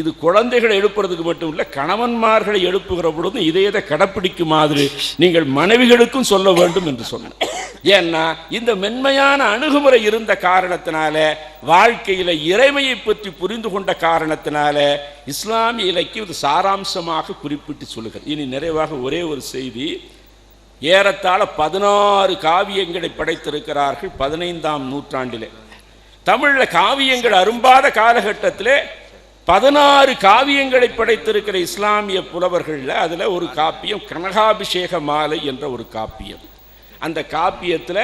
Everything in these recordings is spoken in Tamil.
இது குழந்தைகளை எழுப்புறதுக்கு மட்டும் இல்லை கணவன்மார்களை எழுப்புகிற பொழுது இதை இதை கடைப்பிடிக்குமாறு நீங்கள் மனைவிகளுக்கும் சொல்ல வேண்டும் என்று சொன்னேன். ஏன்னா இந்த மென்மையான அணுகுமுறை இருந்த காரணத்தினால வாழ்க்கையில் இறைமையை பற்றி புரிந்து கொண்ட காரணத்தினால இஸ்லாமிய இலக்கியம் இது சாராம்சமாக குறிப்பிட்டு சொல்லுகிறேன் இனி நிறைவாக ஒரே ஒரு செய்தி ஏறத்தாழ பதினாறு காவியங்களை படைத்திருக்கிறார்கள் பதினைந்தாம் நூற்றாண்டிலே. தமிழில் காவியங்கள் அரும்பாத காலகட்டத்திலே பதினாறு காவியங்களை படைத்திருக்கிற இஸ்லாமிய புலவர்களில் அதில் ஒரு காப்பியம் கனகாபிஷேக மாலை என்ற ஒரு காப்பியம். அந்த காப்பியத்தில்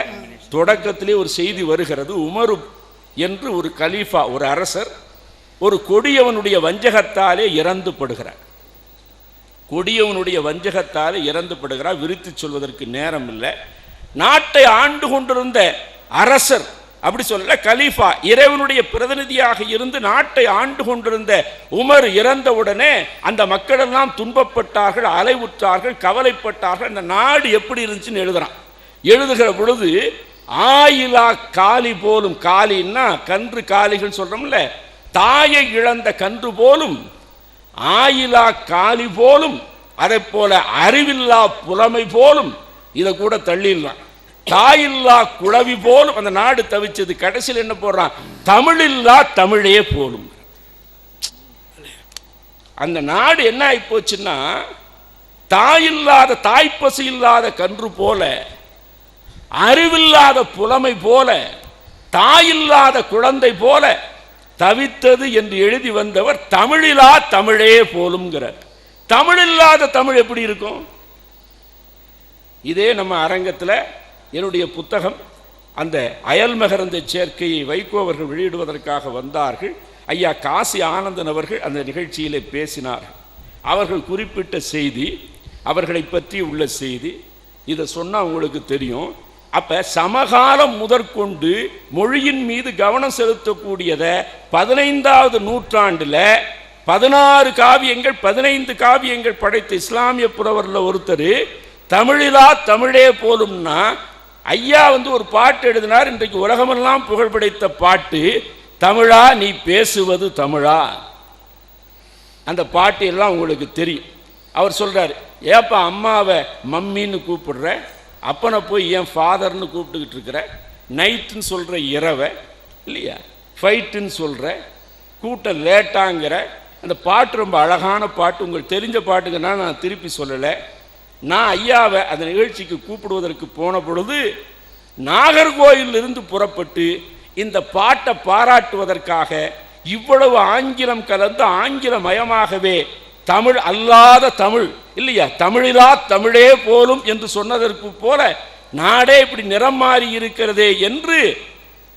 தொடக்கத்திலே ஒரு செய்தி வருகிறது. உமரு என்று ஒரு கலீஃபா ஒரு அரசர் ஒரு கொடியவனுடைய வஞ்சகத்தாலே இறந்து படுகிறார் கொடியவனுடைய வஞ்சகத்தாலே இறந்து படுகிறார் விரித்து சொல்வதற்கு நேரம் இல்லை நாட்டை ஆண்டு கொண்டிருந்த அரசர் அப்படி சொல்ல கலீஃபா இறைவனுடைய பிரதிநிதியாக இருந்து நாட்டை ஆண்டு கொண்டிருந்த உமர் இறந்தவுடனே அந்த மக்களெல்லாம் துன்பப்பட்டார்கள் அலைவுற்றார்கள் கவலைப்பட்டார்கள். அந்த நாடு எப்படி இருந்துச்சுன்னு எழுதுறான். எழுதுகிற பொழுது ஆயிலா காலி போலும் காலின்னா கன்று காலிகள் சொல்கிறோம்ல தாயை இழந்த கன்று போலும் ஆயிலா காலி போலும் அதை போல அறிவில்லா புலமை போலும் இதை கூட தள்ளிடலாம் தாயில்லா குழவி போலும் அந்த நாடு தவிச்சது. கடைசியில் என்ன போடுறான்? தமிழில்லா தமிழே போலும். அந்த நாடு என்ன ஆகி போச்சுன்னா தாயில்லாத தாய்ப்பசு இல்லாத கன்று போல அறிவில்லாத புலமை போல தாயில்லாத குழந்தை போல தவித்தது என்று எழுதி வந்தவர் தமிழிலா தமிழே போலும்ங்கிறார். தமிழில்லாத தமிழ் எப்படி இருக்கும்? இதே நம்ம அரங்கத்தில் என்னுடைய புத்தகம் அந்த அயல் மகரந்த சேர்க்கையை வைகோ அவர்கள் வெளியிடுவதற்காக வந்தார்கள். ஐயா காசி ஆனந்தன் அவர்கள் அந்த நிகழ்ச்சியிலே பேசினார்கள் அவர்கள் குறிப்பிட்ட செய்தி அவர்களை பற்றி உள்ள செய்தி இதை சொன்னால் உங்களுக்கு தெரியும். அப்போ சமகாலம் முதற்கொண்டு மொழியின் மீது கவனம் செலுத்தக்கூடியதை பதினைந்தாவது நூற்றாண்டில் பதினாறு காவியங்கள் பதினைந்து காவியங்கள் படைத்த இஸ்லாமிய புலவரில் ஒருத்தர் தமிழிலா தமிழே போலும்னா ஐயா வந்து ஒரு பாட்டு எழுதினார். இன்றைக்கு உலகமெல்லாம் புகழ் படைத்த பாட்டு தமிழா நீ பேசுவது தமிழா? அந்த பாட்டு எல்லாம் உங்களுக்கு தெரியும். அவர் சொல்கிறார் ஏப்பா அம்மாவை மம்மின்னு கூப்பிடுற அப்பனை போய் என் ஃபாதர்னு கூப்பிட்டுக்கிட்டு இருக்கிற நைட்டுன்னு சொல்கிற இரவை இல்லையா? ஃபைட்டுன்னு சொல்கிற கூட்டம் லேட்டாங்கிற அந்த பாட்டு ரொம்ப அழகான பாட்டு. உங்களுக்கு தெரிஞ்ச பாட்டுங்கன்னா நான் திருப்பி சொல்லலை. நான் ஐயாவை அந்த நிகழ்ச்சிக்கு கூப்பிடுவதற்கு போன பொழுது நாகர்கோயிலிருந்து புறப்பட்டு இந்த பாட்டை பாராட்டுவதற்காக இவ்வளவு ஆங்கிலம் கலந்து ஆங்கிலமயமாகவே தமிழ் அல்லாத தமிழ் இல்லையா? தமிழிலா தமிழே போலும் என்று சொன்னதற்கு போல நாடே இப்படி நிறம் மாறி இருக்கிறதே என்று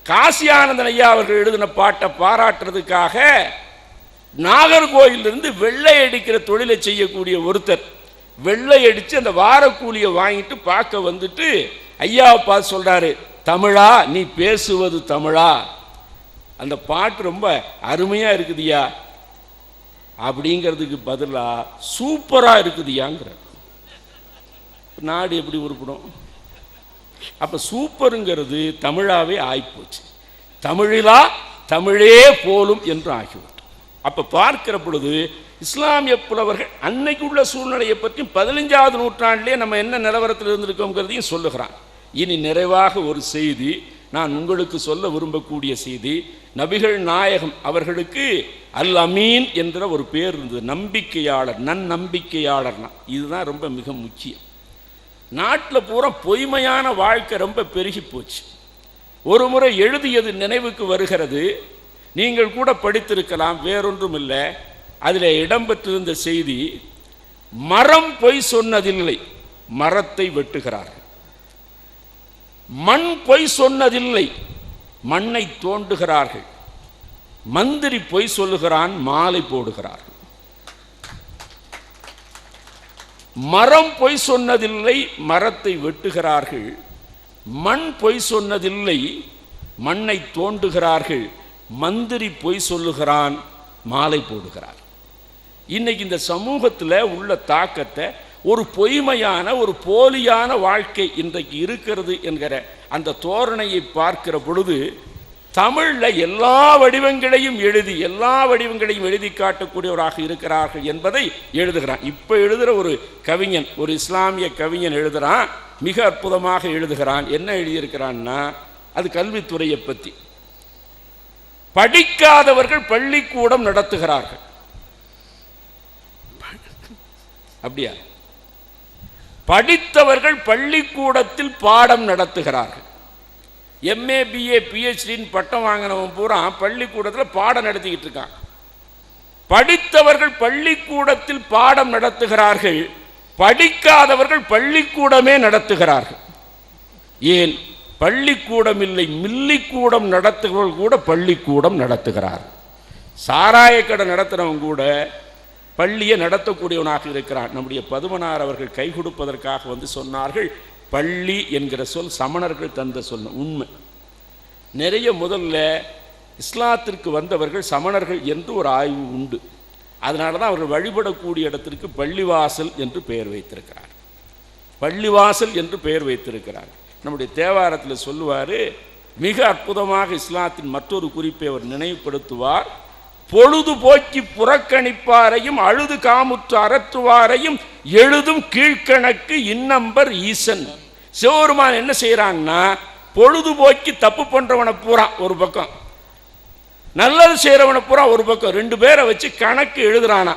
காசியானந்தன் ஐயா அவர்கள் எழுதின பாட்டை பாராட்டுறதுக்காக நாகர்கோயிலிருந்து வெள்ளை அடிக்கிற தொழிலை செய்யக்கூடிய ஒருத்தர். வெள்ளை அடித்து அந்த வாரக்கூலியை வாங்கிட்டு பார்க்க வந்துட்டு ஐயா பார்த்து சொல்கிறாரு தமிழா நீ பேசுவது தமிழா? அந்த பாட்டு ரொம்ப அருமையாக இருக்குதுயா அப்படிங்கிறதுக்கு பதிலாக சூப்பராக இருக்குதுயாங்கிற நாடு எப்படி உருப்படும்? அப்போ சூப்பருங்கிறது தமிழாவே ஆகிப்போச்சு தமிழிலா தமிழே போலும் என்று ஆகிவிட்டோம். அப்போ பார்க்கிற பொழுது இஸ்லாமிய புலவர்கள் அன்னைக்கு உள்ள சூழ்நிலையை பற்றி பதினஞ்சாவது நூற்றாண்டிலே நம்ம என்ன நிலவரத்தில் இருந்திருக்கோங்கிறதையும் சொல்லுகிறான். இனி நிறைவாக ஒரு செய்தி நான் உங்களுக்கு சொல்ல விரும்பக்கூடிய செய்தி நபிகள் நாயகம் அவர்களுக்கு அல் அமீன் என்ற ஒரு பேர் இருந்தது. நம்பிக்கையாளர் நன்னம்பிக்கையாளர்னா இதுதான் ரொம்ப மிக முக்கியம். நாட்டில் பூரா பொய்மையான வாழ்க்கை ரொம்ப பெருகி போச்சு. ஒரு முறை எழுதியது நினைவுக்கு வருகிறது. நீங்கள் கூட படித்திருக்கலாம் வேறொன்றும் இல்லை. அதில் இடம்பெற்றிருந்த செய்தி மரம் பொய் சொன்னதில்லை மரத்தை வெட்டுகிறார்கள். மண் பொய் சொன்னதில்லை மண்ணை தோண்டுகிறார்கள். மந்திரி பொய் சொல்லுகிறான் மாலை போடுகிறார்கள். மரம் பொய் சொன்னதில்லை மரத்தை வெட்டுகிறார்கள். மண் பொய் சொன்னதில்லை மண்ணை தோண்டுகிறார்கள். மந்திரி பொய் சொல்லுகிறான் மாலை போடுகிறார். இன்னைக்கு இந்த சமூகத்தில் உள்ள தாக்கத்தை ஒரு பொய்மையான ஒரு போலியான வாழ்க்கை இன்றைக்கு இருக்கிறது என்கிற அந்த தோரணையை பார்க்கிற பொழுது தமிழ்ல எல்லா வடிவங்களையும் எழுதி எல்லா வடிவங்களையும் எழுதி காட்டக்கூடியவராக இருக்கிறார்கள் என்பதை எழுதுகிறான். இப்ப எழுதுகிற ஒரு கவிஞன் ஒரு இஸ்லாமிய கவிஞன் எழுதுறான் மிக அற்புதமாக எழுதுகிறான். என்ன எழுதியிருக்கிறான்னா அது கல்வித்துறையை பற்றி படிக்காதவர்கள் பள்ளிக்கூடம் நடத்துகிறார்கள். அப்படியா? படித்தவர்கள் பள்ளிக்கூடத்தில் பாடம் நடத்துகிறார்கள். எம்ஏ பிஏ பிஹெச்டின்னு பட்டம் வாங்கினவன் பூரா பள்ளிக்கூடத்தில் பாடம் நடத்திக்கிட்டு இருக்கான். படித்தவர்கள் பள்ளிக்கூடத்தில் பாடம் நடத்துகிறார்கள் படிக்காதவர்கள் பள்ளிக்கூடமே நடத்துகிறார்கள். ஏன்? பள்ளிக்கூடம் இல்லை மில்லிக்கூடம் நடத்துகிறவர்கள் கூட பள்ளிக்கூடம் நடத்துகிறார் சாராயக்கடை நடத்துகிறவங்க கூட பள்ளியை நடத்தக்கூடியவனாக இருக்கிறான். நம்முடைய பதுமனார் அவர்கள் கை கொடுப்பதற்காக வந்து சொன்னார்கள் பள்ளி என்கிற சொல் சமணர்கள் தந்த சொல் உண்மை. நிறைய முதல்ல இஸ்லாத்திற்கு வந்தவர்கள் சமணர்கள் என்று ஒரு ஆய்வு உண்டு. அதனால தான் அவர்கள் வழிபடக்கூடிய இடத்திற்கு பள்ளிவாசல் என்று பெயர் வைத்திருக்கிறார். பள்ளிவாசல் என்று பெயர் வைத்திருக்கிறார். நம்முடைய தேவாரத்தில் சொல்லுவார் மிக அற்புதமாக இஸ்லாத்தின் மற்றொரு குறிப்பை அவர் நினைவுபடுத்துவார். பொழுதுபோக்கி புறக்கணிப்பாரையும் அழுது காமுற்று அறத்துவாரையும் எழுதும் கீழ்கணக்கு இன்னம்பர் ஈசன். சிவபெருமான் என்ன செய்யறான்னா பொழுதுபோக்கி தப்பு பண்றவனை பூரா ஒரு பக்கம். நல்லது செய்கிறவனை பூரா ஒரு பக்கம். ரெண்டு பேரை வச்சு கணக்கு எழுதுறானா.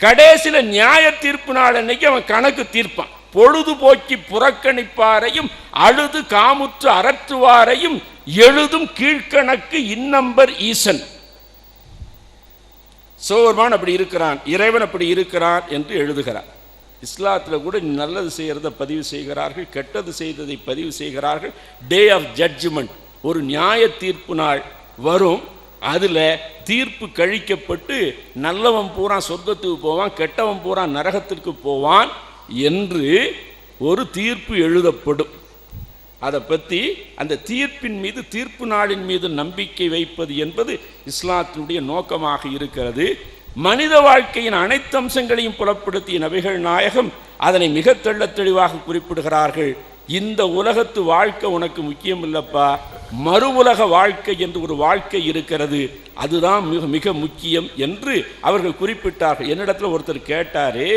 கடைசியில நியாய தீர்ப்பு நாள் அன்னைக்கு அவன் கணக்கு தீர்ப்பான். பொழுதுபோக்கி புறக்கணிப்பாரையும் அழுது காமுற்று அறற்றுவாரையும் எழுதும் கீழ்கணக்கு இன்னம்பர் ஈசன். சிவபெருமான் அப்படி இருக்கிறான் இறைவன் அப்படி இருக்கிறான் என்று எழுதுகிறார். இஸ்லாத்தில் கூட நல்லது செய்கிறத பதிவு செய்கிறார்கள் கெட்டது செய்ததை பதிவு செய்கிறார்கள். டே ஆஃப் ஜட்ஜ்மெண்ட் ஒரு நியாய தீர்ப்பு நாள் வரும் அதில் தீர்ப்பு கழிக்கப்பட்டு நல்லவன் பூரா சொர்க்கத்துக்கு போவான் கெட்டவன் பூரா நரகத்திற்கு போவான் என்று ஒரு தீர்ப்பு எழுதப்படும். அதை பற்றி அந்த தீர்ப்பின் மீது தீர்ப்பு நாளின் மீது நம்பிக்கை வைப்பது என்பது இஸ்லாத்தினுடைய நோக்கமாக இருக்கிறது. மனித வாழ்க்கையின் அனைத்து அம்சங்களையும் புலப்படுத்திய நபிகள் நாயகம் அதனை மிக தெள்ள தெளிவாக குறிப்பிடுகிறார்கள். இந்த உலகத்து வாழ்க்கை உனக்கு முக்கியம் இல்லப்பா மறு உலக வாழ்க்கை என்று ஒரு வாழ்க்கை இருக்கிறது. அதுதான் மிக மிக முக்கியம் என்று அவர்கள் குறிப்பிட்டார்கள். என்னிடத்தில் ஒருத்தர் கேட்டாரே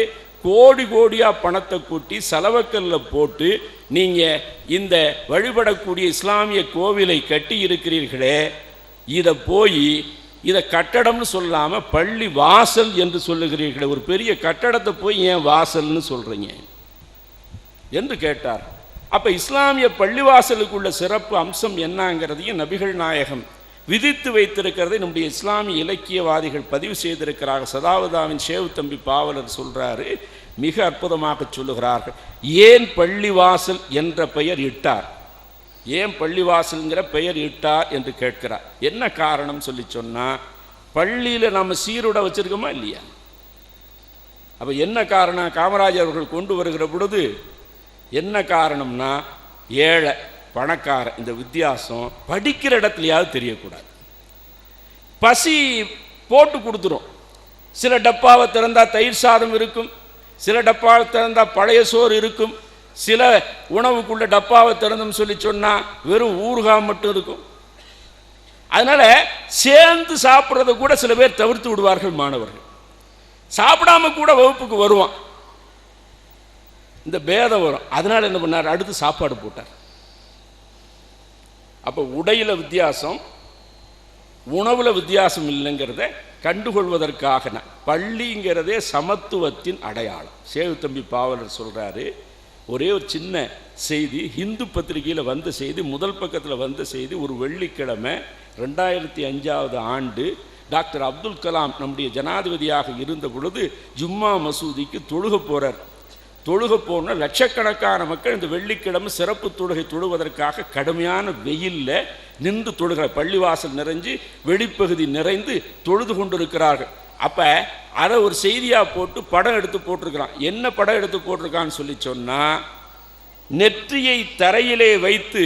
கோடி கோடியாக பணத்தை கூட்டி செலவக்கல்ல போட்டு நீங்க இந்த வழிபடக்கூடிய இஸ்லாமிய கோவிலை கட்டி இருக்கிறீர்களே இதை போய் இதை கட்டடம்னு சொல்லாமல் பள்ளி வாசல் என்று சொல்லுகிறீர்களே ஒரு பெரிய கட்டடத்தை போய் ஏன் வாசல்னு சொல்றீங்க? என்று கேட்டார். அப்ப இஸ்லாமிய பள்ளிவாசலுக்குள்ள சிறப்பு அம்சம் என்னங்கிறதையும் நபிகள் நாயகம் விதித்து வைத்திருக்கிறதை நம்முடைய இஸ்லாமிய இலக்கியவாதிகள் பதிவு செய்திருக்கிறார்கள். சதாவதாவின் ஷேவு தம்பி பாவலர் சொல்றாரு மிக அற்புதமாக சொல்லுகிறார்கள். ஏன் பள்ளிவாசல் என்ற பெயர் இட்டார்? ஏன் பள்ளிவாசல்ங்கிற பெயர் இட்டார் என்று கேட்கிறார். என்ன காரணம் சொல்லி சொன்னா பள்ளியில நம்ம சீருடை வச்சிருக்கோமா இல்லையா? அப்ப என்ன காரணம்? காமராஜர் அவர்கள் கொண்டு வருகிற பொழுது என்ன காரணம்னா ஏழை பணக்காரன் இந்த வித்தியாசம் படிக்கிற இடத்துலயாவது தெரியக்கூடாது. பசி போட்டு கொடுத்துரும். சில டப்பாவை திறந்தா தயிர் சாதம் இருக்கும். சில டப்பாவை திறந்தா பழைய சோறு இருக்கும். சில உணவுக்குள்ள டப்பாவை திறந்தும் சொல்லி சொன்னா வெறும் ஊறுகாய் மட்டும் இருக்கும். அதனால சேர்ந்து சாப்பிட்றத கூட சில பேர் தவிர்த்து விடுவார்கள் மாணவர்கள். சாப்பிடாம கூட வகுப்புக்கு வருவான். இந்த பேதம் வரும். அதனால என்ன பண்ணார்? அடுத்து சாப்பாடு போட்டார். அப்போ உடையில வித்தியாசம் உணவுல வித்தியாசம் இல்லைங்கிறத கண்டுகொள்வதற்காக நான். பள்ளிங்கிறதே சமத்துவத்தின் அடையாளம். சேவு தம்பி பாவலர் சொல்கிறாரு ஒரே ஒரு சின்ன செய்தி ஹிந்து பத்திரிகையில் வந்த செய்தி முதல் பக்கத்தில் வந்த செய்தி ஒரு வெள்ளிக்கிழமை ரெண்டாயிரத்தி அஞ்சாவது ஆண்டு டாக்டர் அப்துல் கலாம் நம்முடைய ஜனாதிபதியாக இருந்த பொழுது ஜும்மா மசூதிக்கு தொழுக போகிறார் தொழுக போனால் லட்சக்கணக்கான மக்கள் இந்த வெள்ளிக்கிழமை சிறப்பு தொழுகை தொழுவதற்காக கடுமையான வெயிலில் நின்று தொழுகிற பள்ளிவாசல் நிறைஞ்சு வெளிப்பகுதி நிறைந்து தொழுது கொண்டிருக்கிறார்கள். அப்போ அதை ஒரு செய்தியாக போட்டு படம் எடுத்து போட்டிருக்கிறான். என்ன படம் எடுத்து போட்டிருக்கான்னு சொல்லி சொன்னால் நெற்றியை தரையிலே வைத்து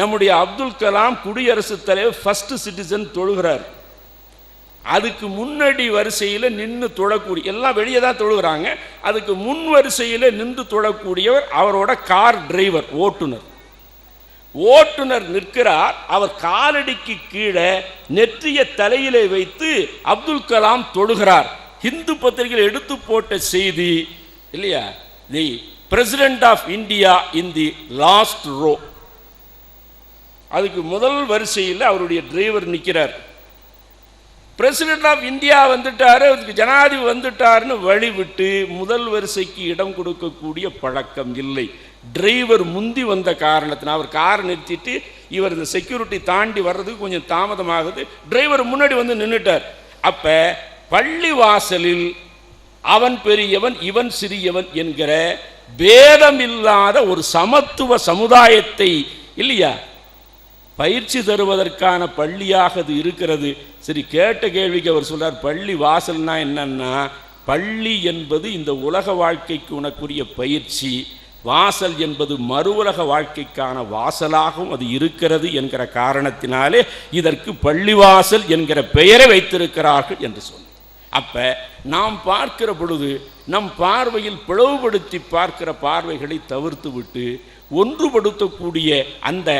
நம்முடைய அப்துல் கலாம் குடியரசுத் தலைவர் ஃபஸ்ட்டு சிட்டிசன் தொழுகிறார். அதுக்கு முன்னாடி வரிசையில் நின்று தொழக்கூடிய எல்லாம் வெளியே தான் தொழுகிறாங்க. அதுக்கு முன் வரிசையில் நின்று தொழக்கூடியவர் அவரோட கார் டிரைவர் ஓட்டுநர். ஓட்டுநர் நிற்கிறார் அவர் காலடிக்கு கீழே நெற்றிய தலையிலே வைத்து அப்துல் கலாம் தொழுகிறார் இந்து பத்திரிகையில் எடுத்து போட்ட செய்தி இல்லையா? The president of India in the last row அதுக்கு முதல் வரிசையில் அவருடைய டிரைவர் நிற்கிறார் பிரசிடென்ட் ஆஃப் இந்தியா வந்துட்டார் அதுக்கு ஜனாதிபதி வந்துட்டார்னு வழிவிட்டு முதல் வரிசைக்கு இடம் கொடுக்கக்கூடிய பழக்கம் இல்லை. டிரைவர் முந்தி வந்த காரணத்தினால் அவர் காரை நிறுத்திட்டு இவர் இந்த செக்யூரிட்டி தாண்டி வர்றதுக்கு கொஞ்சம் தாமதமாகுது. டிரைவர் முன்னாடி வந்து நின்றுட்டார் அப்போ பள்ளி வாசலில் அவன் பெரியவன் இவன் சிறியவன் என்கிற பேதமில்லாத ஒரு சமத்துவ சமுதாயத்தை இல்லையா? பயிற்சி தருவதற்கான பள்ளியாக அது இருக்கிறது. சரி கேட்ட கேள்விக்கு அவர் சொல்றார் பள்ளி வாசல்னா என்னன்னா பள்ளி என்பது இந்த உலக வாழ்க்கைக்கு உனக்குரிய பயிற்சி. வாசல் என்பது மறு உலக வாழ்க்கைக்கான வாசலாகவும் அது இருக்கிறது என்கிற காரணத்தினாலே இதற்கு பள்ளிவாசல் என்கிற பெயரை வைத்திருக்கிறார்கள் என்று சொன்னார். அப்ப நாம் பார்க்கிற பொழுது நம் பார்வையில் பிளவுபடுத்தி பார்க்கிற பார்வைகளை தவிர்த்து விட்டு ஒன்றுபடுத்தக்கூடிய அந்த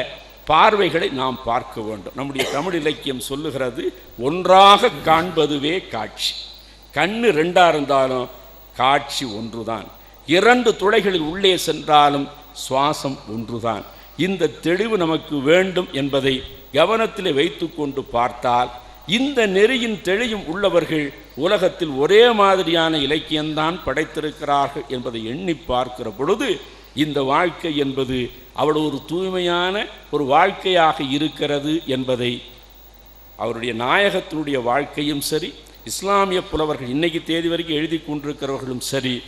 பார்வைகளை நாம் பார்க்க வேண்டும். நம்முடைய தமிழ் இலக்கியம் சொல்லுகிறது ஒன்றாக காண்பதுவே காட்சி. கண்ணு ரெண்டா இருந்தாலும் காட்சி ஒன்றுதான். இரண்டு துளைகளில் உள்ளே சென்றாலும் சுவாசம் ஒன்றுதான். இந்த தெளிவு நமக்கு வேண்டும் என்பதை கவனத்தில் வைத்துக்கொண்டு பார்த்தால் இந்த நெறியின் தெளியும் உள்ளவர்கள் உலகத்தில் ஒரே மாதிரியான இலக்கியம்தான் படைத்திருக்கிறார்கள் என்பதை எண்ணி பார்க்கிற பொழுது இந்த வாழ்க்கை என்பது அவ்வளோ ஒரு தூய்மையான ஒரு வாழ்க்கையாக இருக்கிறது என்பதை அவருடைய நாயகத்தினுடைய வாழ்க்கையும் சரி இஸ்லாமிய புலவர்கள் இன்னைக்கு தேதி வரைக்கும் எழுதி கொண்டிருக்கிறவர்களும் சரி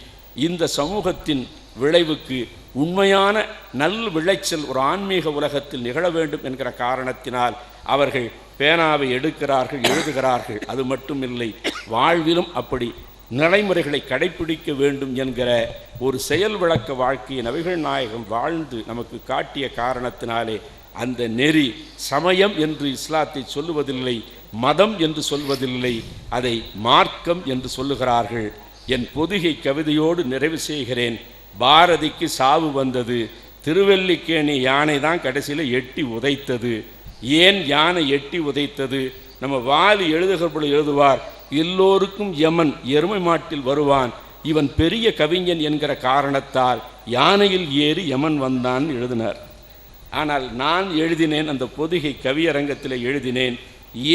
இந்த சமூகத்தின் விளைவுக்கு உண்மையான நல் விளைச்சல் ஒரு ஆன்மீக உலகத்தில் நிகழ வேண்டும் என்கிற காரணத்தினால் அவர்கள் பேனாவை எடுக்கிறார்கள் எழுதுகிறார்கள். அது மட்டுமில்லை வாழ்விலும் அப்படி நடைமுறைகளை கடைபிடிக்க வேண்டும் என்கிற ஒரு செயல் விளக்க வாழ்க்கையை நபிகள் நாயகம் வாழ்ந்து நமக்கு காட்டிய காரணத்தினாலே அந்த நெறி சமயம் என்று இஸ்லாத்தை சொல்லுவதில்லை மதம் என்று சொல்வதில்லை அதை மார்க்கம் என்று சொல்லுகிறார்கள். என் பொதுகை கவிதையோடு நிறைவு செய்கிறேன். பாரதிக்கு சாவு வந்தது. திருவல்லிக்கேணி யானை தான் கடைசியில் எட்டி உதைத்தது. ஏன் யானை எட்டி உதைத்தது? நம்ம வாலி எழுதுகிற பொழுது எழுதுவார் எல்லோருக்கும் யமன் எருமை மாட்டில் வருவான். இவன் பெரிய கவிஞன் என்கிற காரணத்தால் யானையில் ஏறி யமன் வந்தான் எழுதினார். ஆனால் நான் எழுதினேன் அந்த பொதிகை கவியரங்கத்தில் எழுதினேன்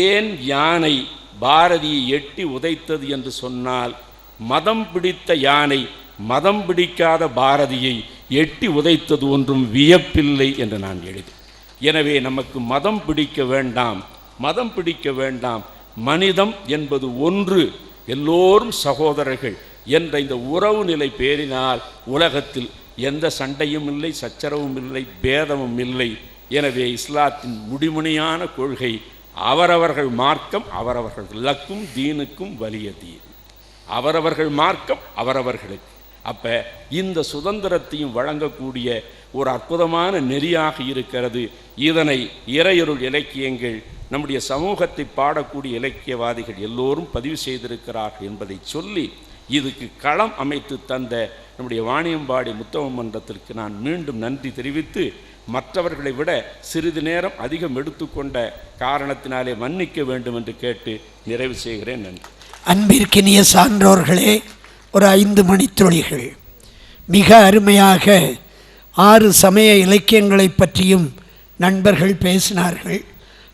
ஏன் யானை பாரதியை எட்டி உதைத்தது என்று சொன்னால் மதம் பிடித்த யானை மதம் பிடிக்காத பாரதியை எட்டி உதைத்தது ஒன்றும் வியப்பில்லை என்று நான் எழுதி. எனவே நமக்கு மதம் பிடிக்க வேண்டாம் மதம் பிடிக்க வேண்டாம் மனிதம் என்பது ஒன்று எல்லோரும் சகோதரர்கள் என்ற இந்த உறவு நிலை பேரினால் உலகத்தில் எந்த சண்டையும் இல்லை சச்சரவும் இல்லை பேதமும் இல்லை. எனவே இஸ்லாத்தின் முடிமுனையான கொள்கை அவரவர்கள் மார்க்கம் அவரவர்கள் லக்கும் தீனுக்கும் வலிய தீன். அவரவர்கள் மார்க்கம் அவரவர்களுக்கு. அப்ப இந்த சுதந்திரத்தையும் வழங்கக்கூடிய ஒரு அற்புதமான நெறியாக இருக்கிறது. இதனை இறையருள் இலக்கியங்கள் நம்முடைய சமூகத்தை பாடக்கூடிய இலக்கியவாதிகள் எல்லோரும் பதிவு செய்திருக்கிறார்கள் என்பதை சொல்லி இதுக்கு களம் அமைத்து தந்த நம்முடைய வாணியம்பாடி முத்தம மன்றத்திற்கு நான் மீண்டும் நன்றி தெரிவித்து மற்றவர்களை விட சிறிது நேரம் அதிகம் எடுத்துக்கொண்ட காரணத்தினாலே மன்னிக்க வேண்டும் என்று கேட்டு நிறைவு செய்கிறேன். நன்றி. அன்பிற்கினிய சான்றோர்களே ஒரு ஐந்து மணித்துளிகள். மிக அருமையாக ஆறு சமய இலக்கியங்களைப் பற்றியும் நண்பர்கள் பேசினார்கள்.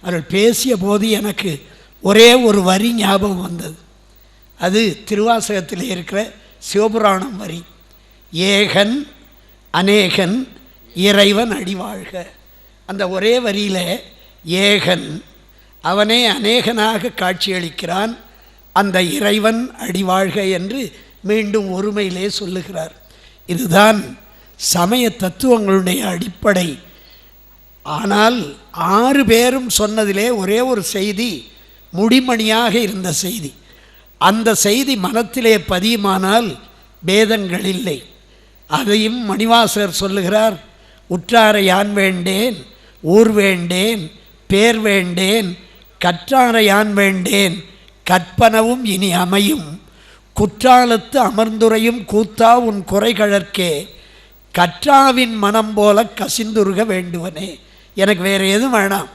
அவர்கள் பேசிய போது எனக்கு ஒரே ஒரு வரி ஞாபகம் வந்தது. அது திருவாசகத்தில் இருக்கிற சிவபுராணம் வரி. ஏகன் அநேகன் இறைவன் அடிவாழ்க. அந்த ஒரே வரியில் ஏகன் அவனே அநேகனாக காட்சியளிக்கிறான். அந்த இறைவன் அடிவாழ்க என்று மீண்டும் ஒருமையிலே சொல்லுகிறார். இதுதான் சமய தத்துவங்களுடைய அடிப்படை. ஆனால் ஆறு பேரும் சொன்னதிலே ஒரே ஒரு செய்தி முடிமணியாக இருந்த செய்தி. அந்த செய்தி மனத்திலே பதியுமானால் பேதங்கள் இல்லை. அதையும் மணிவாசகர் சொல்லுகிறார் உற்றாரை யான் வேண்டேன் ஊர் வேண்டேன் பேர் வேண்டேன் கற்றாரை யான் வேண்டேன் கற்பனவும் இனி அமையும். குற்றாலத்து அமர்ந்துரையும் கூத்தா உன் குறைகழற்கே கற்றாவின் மனம் போல கசிந்துருக வேண்டுவனே. எனக்கு வேறு எதுவும் வேண்டாம்.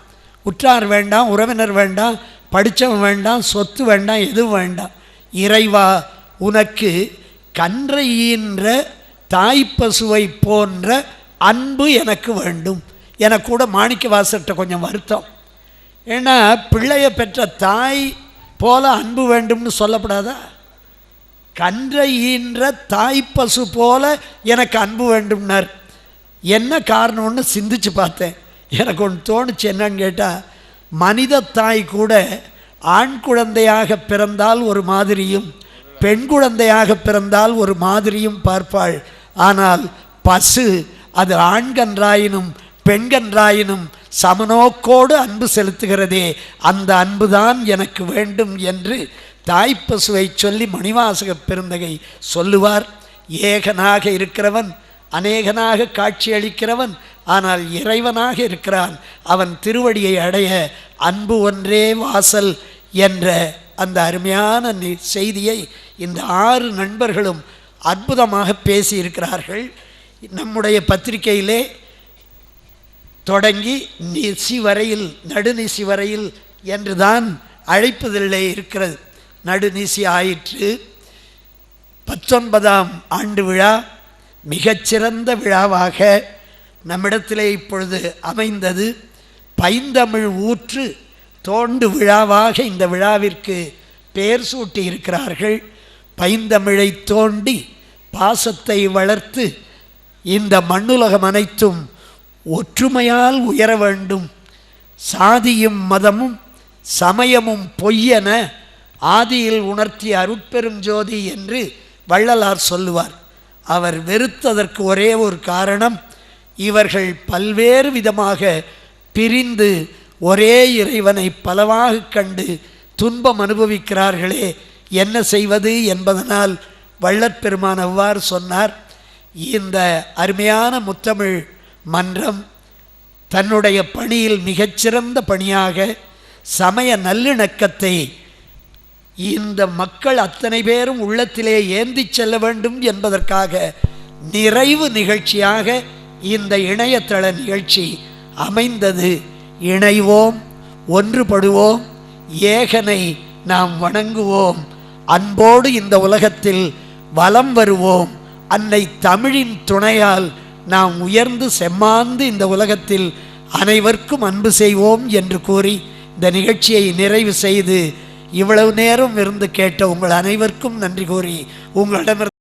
உற்றார் வேண்டாம் உறவினர் வேண்டாம் படித்தவன் வேண்டாம் சொத்து வேண்டாம் எதுவும் வேண்டாம். இறைவா உனக்கு கன்றையின்ற தாய்ப்பசுவை போன்ற அன்பு எனக்கு வேண்டும். எனக்கு கூட மாணிக்க வாசர்கிட்ட கொஞ்சம் வருத்தம். ஏன்னா பிள்ளையை பெற்ற தாய் போல அன்பு வேண்டும்னு சொல்லப்படாதா? கன்றை ஈன்ற தாய்ப்பசு போல எனக்கு அன்பு வேண்டும்னார். என்ன காரணம்னு சிந்திச்சு பார்த்தேன். எனக்கு ஒன்று தோணுச்சு என்னன்னு கேட்டால் மனித தாய் கூட ஆண் குழந்தையாக பிறந்தால் ஒரு மாதிரியும் பெண் குழந்தையாக பிறந்தால் ஒரு மாதிரியும் பார்ப்பாள். ஆனால் பசு அது ஆண்கன்றாயினும் பெண்கன்றாயினும் சமநோக்கோடு அன்பு செலுத்துகிறதே அந்த அன்புதான் எனக்கு வேண்டும் என்று தாய்ப்பசுவை சொல்லி மணிவாசக பெருந்தகை சொல்லுவார். ஏகனாக இருக்கிறவன் அநேகனாக காட்சியளிக்கிறவன் ஆனால் இறைவனாக இருக்கிறான். அவன் திருவடியை அடைய அன்பு ஒன்றே வாசல் என்ற அந்த அருமையான செய்தியை இந்த ஆறு நண்பர்களும் அற்புதமாக பேசியிருக்கிறார்கள். நம்முடைய பத்திரிகையிலே தொடங்கி நிசி வரையில் நடுநிசி வரையில் என்றுதான் அழைப்பதில்லை இருக்கிறது. நடுநிசி ஆயிற்று. பத்தொன்பதாம் ஆண்டு விழா மிகச்சிறந்த விழாவாக நம்மிடத்திலே இப்பொழுது அமைந்தது. பைந்தமிழ் ஊற்று தோண்டு விழாவாக இந்த விழாவிற்கு பெயர் சூட்டி இருக்கிறார்கள் பைந்தமிழை தோண்டி பாசத்தை வளர்த்து இந்த மண்ணுலகம் அனைத்தும் ஒற்றுமையால் உயர வேண்டும். சாதியும் மதமும் சமயமும் பொய்யென ஆதியில் உணர்த்திய அருட்பெரும் ஜோதி என்று வள்ளலார் சொல்லுவார். அவர் வெறுத்ததற்கு ஒரே ஒரு காரணம் இவர்கள் பல்வேறு விதமாக பிரிந்து ஒரே இறைவனை பலவாக கண்டு துன்பம் அனுபவிக்கிறார்களே என்ன செய்வது என்பதனால் வள்ளற்பெருமான் அவ்வாறு சொன்னார். இந்த அருமையான முத்தமிழ் மன்றம் தன்னுடைய பணியில் மிகச்சிறந்த பணியாக சமய நல்லிணக்கத்தை இந்த மக்கள் அத்தனை பேரும் உள்ளத்திலே ஏந்தி செல்ல வேண்டும் என்பதற்காக நிறைவு நிகழ்ச்சியாக இந்த இணையதள நிகழ்ச்சி அமைந்தது. இணைவோம் ஒன்றுபடுவோம் ஏகனை நாம் வணங்குவோம். அன்போடு இந்த உலகத்தில் வலம் வருவோம். அன்னை தமிழின் துணையால் நாம் உயர்ந்து செம்மாந்து இந்த உலகத்தில் அனைவருக்கும் அன்பு செய்வோம் என்று கூறி இந்த நிகழ்ச்சியை நிறைவு செய்து இவ்வளவு நேரம் இருந்து கேட்ட உங்கள் அனைவருக்கும் நன்றி கூறி உங்களிடமிருந்து